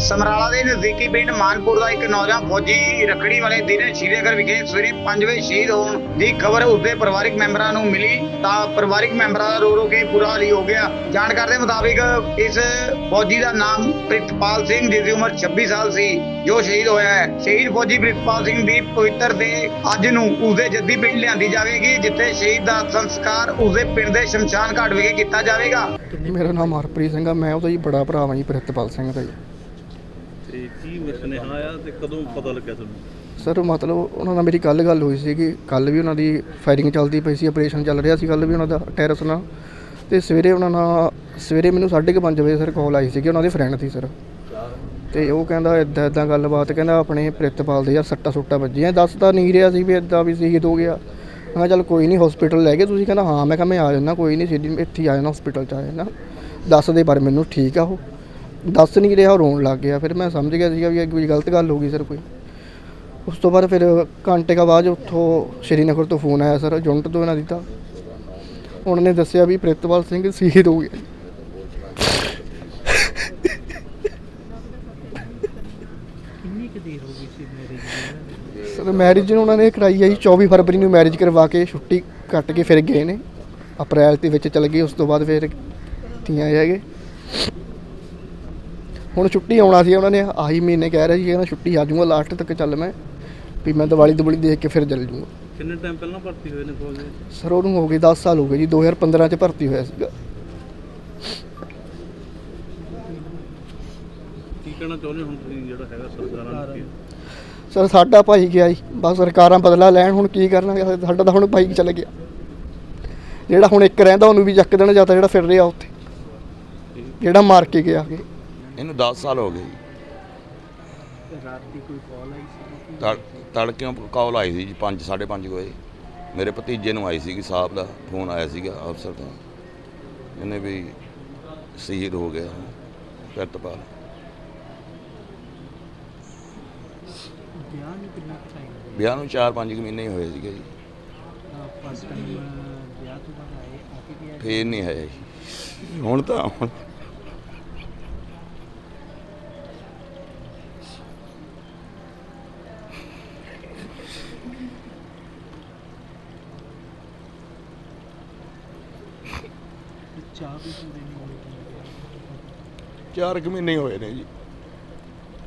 ਸਮਰਾਲਾ ਦੇ ਨਜ਼ਦੀਕੀ ਪਿੰਡ ਮਾਨਪੁਰ ਦਾ ਇੱਕ ਨੌਜਵਾਨ ਫੌਜੀ ਰੱਖੜੀ ਵਾਲੇ ਦਿਨ ਸ਼੍ਰੀਨਗਰ ਵਿਖੇ ਸਵੇਰੇ 5 ਵਜੇ ਸ਼ਹੀਦ ਹੋਣ ਦੀ ਖਬਰ ਉਸਦੇ ਪਰਿਵਾਰਕ ਮੈਂਬਰਾਂ ਨੂੰ ਮਿਲੀ। ਤਾਂ ਪਰਿਵਾਰਕ ਮੈਂਬਰਾਂ ਦਾ ਰੋ ਰੋ ਕੇ ਬੁਰਾ ਹਾਲ ਹੋ ਗਿਆ। ਜਾਣਕਾਰੀ ਦੇ ਮੁਤਾਬਿਕ ਇਸ ਫੌਜੀ ਦਾ ਨਾਮ ਪ੍ਰਿਤਪਾਲ ਸਿੰਘ, ਜਿਸ ਦੀ ਉਮਰ 26 ਸਾਲ ਸੀ, ਜੋ ਸ਼ਹੀਦ ਹੋਇਆ ਹੈ। ਸ਼ਹੀਦ ਫੌਜੀ ਪ੍ਰਿਤਪਾਲ ਸਿੰਘ ਦੀ ਪਵਿੱਤਰ ਦੇ ਅੱਜ ਨੂੰ ਉਸਦੇ ਜੱਦੀ ਪਿੰਡ ਲਿਆਂਦੀ ਜਾਵੇਗੀ, ਜਿੱਥੇ ਸ਼ਹੀਦ ਦਾ ਸੰਸਕਾਰ ਉਸਦੇ ਪਿੰਡ ਦੇ ਸ਼ਮਸ਼ਾਨ ਘਾਟ ਵਿਖੇ ਕੀਤਾ ਜਾਵੇਗਾ। ਮੇਰਾ ਨਾਮ ਹਰਪ੍ਰੀਤ ਸਿੰਘ ਆ। ਮੈਂ ਉਹਦਾ ਜੀ ਬੜਾ ਭਰਾ ਵਾਂ ਜੀ, ਪ੍ਰਿਤਪਾਲ ਸਿੰਘ ਦਾ ਜੀ। ਤੇ ਕੀ ਸੁਨੇਹਾ ਆਇਆ ਤੇ ਕਦੋਂ ਪਤਾ ਲੱਗਿਆ ਤੁਹਾਨੂੰ? ਸਰ, ਮਤਲਬ ਉਹਨਾਂ ਨਾਲ ਮੇਰੀ ਕੱਲ ਗੱਲ ਹੋਈ ਸੀ ਕਿ ਕੱਲ ਵੀ ਉਹਨਾਂ ਦੀ ਫਾਇਰਿੰਗ ਚੱਲਦੀ ਪਈ ਸੀ ਆਪਰੇਸ਼ਨ ਚੱਲ ਰਿਹਾ ਸੀ ਕੱਲ ਵੀ ਉਹਨਾਂ ਦਾ ਟੈਰਸ ਨਾਲ। ਤੇ ਸਵੇਰੇ ਉਹਨਾਂ ਨਾਲ, ਸਵੇਰੇ ਮੈਨੂੰ 5:30 ਵਜੇ ਸਰ ਕਾਲ ਆਈ ਸੀ ਕਿ ਉਹਨਾਂ ਦੇ ਫਰੈਂਡ ਸੀ ਸਰ। ਤੇ ਉਹ ਕਹਿੰਦਾ ਇਦਾਂ ਇਦਾਂ ਗੱਲਬਾਤ, ਕਹਿੰਦਾ ਆਪਣੇ ਪ੍ਰਿਤਪਾਲ ਦੇ ਯਾਰ ਸੱਟਾ ਸੁੱਟਾ ਵੱਜੀਆਂ। ਦੱਸ ਤਾਂ ਨਹੀਂ ਰਿਹਾ ਸੀ ਵੀ ਇਦਾਂ ਵੀ ਸ਼ਹੀਦ ਹੋ ਗਿਆ। ਮੈਂ ਕਿਹਾ ਚੱਲ ਕੋਈ ਨਹੀਂ ਹਸਪੀਟਲ ਲੈ ਗਏ ਤੁਸੀਂ। ਕਹਿੰਦਾ, ਹਾਂ, ਮੈਂ ਕਿਹਾ ਮੈਂ ਆ ਜਾਣਾ ਕੋਈ ਨਹੀਂ, ਸਿੱਧੀ ਇੱਥੇ ਹੀ ਆ ਜਾਣਾ ਹਸਪੀਟਲ ਚ ਆ ਜਾਣਾ। ਦੱਸ ਦੇ ਪਰ ਮੈਨੂੰ ਠੀਕ ਆ ਉਹ। ਦੱਸ ਨਹੀਂ ਰਿਹਾ ਰੋਣ ਲੱਗ ਗਿਆ। ਫਿਰ ਮੈਂ ਸਮਝ ਗਿਆ ਸੀਗਾ ਵੀ ਇਹ ਕੋਈ ਗਲਤ ਗੱਲ ਹੋ ਗਈ ਸਰ ਕੋਈ। ਉਸ ਤੋਂ ਬਾਅਦ ਫਿਰ ਘੰਟੇ ਕਾ ਬਾਅਦ ਉੱਥੋਂ ਸ਼੍ਰੀਨਗਰ ਤੋਂ ਫੋਨ ਆਇਆ ਸਰ ਜੁੰਟ ਤੋਂ ਇਹਨਾਂ ਦੀ ਤਾਂ ਉਹਨਾਂ ਨੇ ਦੱਸਿਆ ਵੀ ਪ੍ਰਿਤਪਾਲ ਸਿੰਘ ਸ਼ਹੀਦ ਹੋ ਗਿਆ। ਸਰ ਮੈਰਿਜ ਉਹਨਾਂ ਨੇ ਕਰਾਈ ਆ ਜੀ 24 ਫਰਵਰੀ ਨੂੰ ਮੈਰਿਜ ਕਰਵਾ ਕੇ ਛੁੱਟੀ ਕੱਟ ਕੇ ਫਿਰ ਗਏ ਨੇ। ਅਪ੍ਰੈਲ ਦੇ ਵਿੱਚ ਚਲੇ ਗਏ ਉਸ ਤੋਂ ਬਾਅਦ ਫਿਰ ਤੀਆਂ ਹੈਗੇ। ਹੁਣ ਛੁੱਟੀ ਆਉਣਾ ਸੀ ਉਹਨਾਂ ਨੇ ਆਹੀ ਮਹੀਨੇ ਕਹਿ ਰਹੇ ਸੀ ਕਹਿੰਦਾ ਛੁੱਟੀ ਆ ਜਾਊਗਾ ਲਾਸਟ ਤੱਕ ਚੱਲ ਮੈਂ ਵੀ ਮੈਂ ਦੀਵਾਲੀ ਦੁਬਲੀ ਦੇਖ ਕੇ ਫਿਰ ਚੱਲ ਜਾਊਗਾ। ਕਿੰਨੇ ਟਾਈਮ ਪਹਿਲਾਂ ਭਰਤੀ ਹੋਏ ਨੇ ਫੌਜ ਦੇ ਸਰ ਉਹਨੂੰ ਹੋ ਗਏ 10 ਸਾਲ ਹੋ ਗਏ ਜੀ 2015 ਚ ਭਰਤੀ ਹੋਇਆ ਸੀਗਾ। ਕੀ ਕਹਿਣਾ ਚਾਹੁੰਦੇ ਹੋ ਹੁਣ ਤੁਸੀਂ ਜਿਹੜਾ ਹੈਗਾ ਸਰਕਾਰਾਂ ਨੂੰ? ਕੀ ਸਰ ਸਾਡਾ ਭਾਈ ਗਿਆ ਜੀ ਬਸ ਸਰਕਾਰਾਂ ਬਦਲਾ ਲੈਣ ਹੁਣ ਕੀ ਕਰਨਾ ਸਾਡਾ ਤਾਂ ਹੁਣ ਭਾਈ ਚੱਲ ਗਿਆ। ਜਿਹੜਾ ਹੁਣ ਇੱਕ ਰਹਿੰਦਾ ਉਹਨੂੰ ਵੀ ਚੱਕ ਦੇਣਾ ਜਾਂਦਾ ਜਿਹੜਾ ਫਿਰ ਰਿਹਾ ਉੱਥੇ ਜਿਹੜਾ ਮਾਰ ਕੇ ਗਿਆ ਅੱਗੇ। ਇਹਨੂੰ 10 ਸਾਲ ਹੋ ਗਏ ਜੀ। ਰਾਤ ਦੀ ਕੋਈ ਕਾਲ ਆਈ ਸੀ ਤੜ ਤੜਕਿਓਂ ਕਾਲ ਆਈ ਸੀ ਜੀ 5 5:30 ਵਜੇ। ਮੇਰੇ ਭਤੀਜੇ ਨੂੰ ਆਈ ਸੀਗੀ ਸਾਹਿਬ ਦਾ ਫੋਨ ਆਇਆ ਸੀਗਾ ਅਫਸਰ ਤੋਂ। ਇਹਨੇ ਵੀ ਸ਼ਹੀਦ ਹੋ ਗਿਆ ਪ੍ਰਿਤਪਾਲ। ਵਿਆਹ ਨੂੰ ਕਿੰਨਾ ਟਾਈਮ ਵਿਆਹ ਨੂੰ 4-5 ਮਹੀਨੇ ਹੀ ਹੋਏ ਸੀਗੇ ਜੀ। ਫਸਟ ਟਾਈਮ ਵਿਆਹ ਤੋਂ ਬਾਅਦ ਆਏ ਫੇਰ ਨਹੀਂ ਹੈ ਹੁਣ ਤਾਂ ਹੁਣ ਚਾਹ ਵੀ ਹੋਏ ਚਾਰ ਕੁ ਮਹੀਨੇ ਹੋਏ ਨੇ ਜੀ।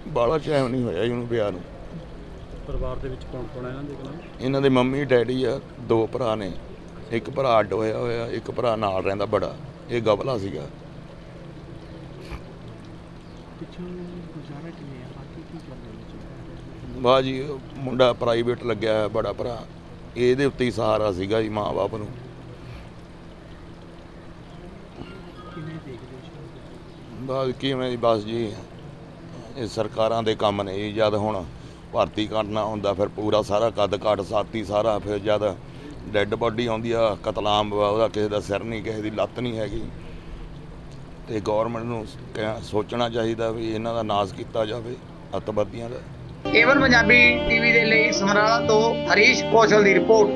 ਬਾਲਾ ਟਾਈਮ ਨਹੀਂ ਹੋਇਆ ਜੀ ਉਹਨੂੰ ਵਿਆਹ ਨੂੰ। ਪਰਿਵਾਰ ਦੇ ਵਿੱਚ ਕੌਣ ਕੌਣ ਹੈ ਇਹਨਾਂ ਦੇ ਕੋਲ? ਇਹਨਾਂ ਦੇ ਮੰਮੀ ਡੈਡੀ ਆ ਦੋ ਭਰਾ ਨੇ। ਇੱਕ ਭਰਾ ਅੱਡ ਹੋਇਆ ਹੋਇਆ ਇੱਕ ਭਰਾ ਨਾਲ ਰਹਿੰਦਾ ਬੜਾ। ਇਹ ਗਵਲਾ ਸੀਗਾ। ਵਾਹ ਜੀ ਮੁੰਡਾ ਪ੍ਰਾਈਵੇਟ ਲੱਗਿਆ ਬੜਾ ਭਰਾ। ਇਹਦੇ ਉੱਤੇ ਹੀ ਸਹਾਰਾ ਸੀਗਾ ਜੀ ਮਾਂ-ਬਾਪ ਨੂੰ। ਕਿਵੇਂ ਦੇਖਦੇ ਹੋ ਬਸ ਕਿਵੇਂ ਜੀ ਬਸ ਜੀ ਇਹ ਸਰਕਾਰਾਂ ਦੇ ਕੰਮ ਨੇ ਜੀ ਜਦ ਹੁਣ ਭਰਤੀ ਕਰਨਾ ਹੁੰਦਾ ਫਿਰ ਪੂਰਾ ਸਾਰਾ ਕੱਦ ਕਾਟ ਸਾਥੀ ਸਾਰਾ ਫਿਰ ਜਦ ਡੈੱਡ ਬਾਡੀ ਆਉਂਦੀ ਆ ਕਤਲਾਮ ਉਹਦਾ ਕਿਸੇ ਦਾ ਸਿਰ ਨਹੀਂ ਕਿਸੇ ਦੀ ਲੱਤ ਨਹੀਂ ਹੈਗੀ। ਤੇ ਗਵਰਨਮੈਂਟ ਨੂੰ ਸੋਚਣਾ ਚਾਹੀਦਾ ਵੀ ਇਹਨਾਂ ਦਾ ਨਾਸ ਕੀਤਾ ਜਾਵੇ ਅੱਤਵਾਦੀਆਂ ਦਾ। ਏਵਨ ਪੰਜਾਬੀ ਟੀਵੀ ਦੇ ਲਈ ਸਮਰਾਲਾ ਤੋਂ ਹਰੀਸ਼ ਕੌਸ਼ਲ ਦੀ ਰਿਪੋਰਟ।